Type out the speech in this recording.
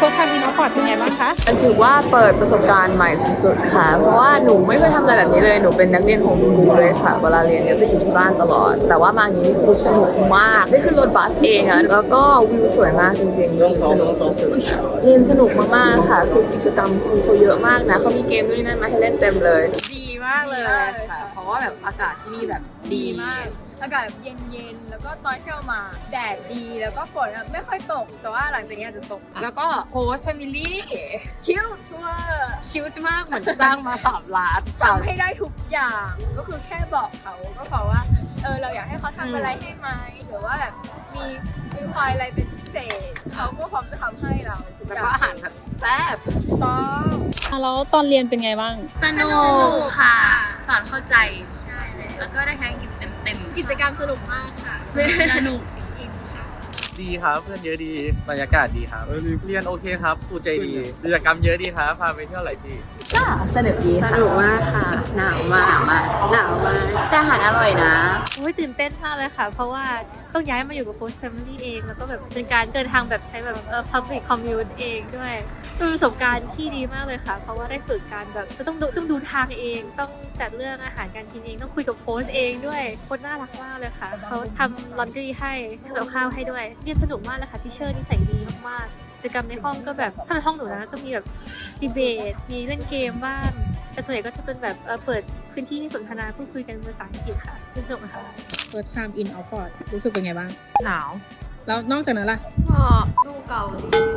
โพสทำอินออฟฟอร์ดเป็นไงบ้างคะมันถือว่าเปิดประสบการณ์ใหม่สุดๆค่ะ เพราะว่าหนูไม่เคยทำอะไรแบบนี้เลย หนูเป็นนักเรียนโฮมสกูลเลยค่ะ เวลาเรียนเนี่ยจะอยู่ที่บ้านตลอด แต่ว่ามาอย่างนี้คือสนุกมาก ได้ขึ้นรถบัสเองอะแล้วก็วิวสวยมากจริงๆ สนุกสุดๆ เรียนสนุกมากๆค่ะคือกิจกรรมครูเขาเยอะมากนะ เขามีเกมด้วยนนั่นมาให้เล่นเต็มเลยดี มากเลยค่ะ เพราะว่าแบบอากาศที่นี่แบบดีมาก อากาศแบบเย็นๆ แล้วก็ตอนที่เรามาแดดดี แล้วก็ฝนอะไม่ค่อยตก แต่ว่าหลังจากนี้อาจจะตก แล้วก็โฮสแฟมิลี่คิ้วชัวร์คิวจะมากเหมือนจ้างมาสามล้านทำให้ได้ทุกอย่าง ก็คือแค่บอกเขาก็บอกว่า เออ เราอยากให้เขาทำอะไรให้ไหมหรือว่าแบบมีมีควายอะไรเป็นพิเศษ เขาก็พร้อมจะทำให้เราทุแล้วย่ก็งอาหารแบบแซ่บ ต้อง แล้วตอนเรียนเป็นไงบ้าง สนุกค่ะ สอนเข้าใจ ใช่เลย แล้วก็ได้ใช้กิจเต็มเต็มๆ กิจกรรมสนุกมากค่ะ สนุกจริงๆค่ะดีครับ เพื่อนเยอะดีบรรยากาศดีครับ เรียนโอเคครับครูใจดีกิจกรรมเยอะดีครับพาไปเที่ยวหลายที่ก็สนุกดีสค่ะนุกมากค่ะ หนาวมากหนาวมากหนาวมาก แต่อาหารอร่อยนะ โอ้ยตื่นเต้นมากเลยค่ะ เพราะว่าต้องย้ายมาอยู่กับ Post Family เอง แล้วก็แบบเป็นการเดินทางแบบใช้แบบเอ่อ public commute เองด้วยเป็นประสบการณ์ที่ดีมากเลยค่ะ เพราะว่าได้ฝึกการแบบต้องดูต้องดูทางเอง ต้องจัดเรื่องอาหารการกินเอง ต้องคุยกับโค้ชเองด้วยโค้ชน่ารักมากเลยค่ะ เขาทำลอนดรีให้ทำกับข้าวให้ด้วย เรียนสนุกมากเลยค่ะที่เชอร์นิสัยดีมากๆ จกรรมในห้องก็แบบถ้าในห้องหนูนะก็มีแบบดีเบต มีเล่นเกมบ้าง แต่ส่วนใหญ่ก็จะเป็นแบบเอ่อเปิดพื้นที่ให้สนทนาพูดคุยกันเป็นภาษาอังกฤษค่ะสนุกนะคะ First time in Oxford รู้สึกเป็นไงบ้าง หนาว แล้วนอกจากนั้นล่ะ ก็ดูเก่าดี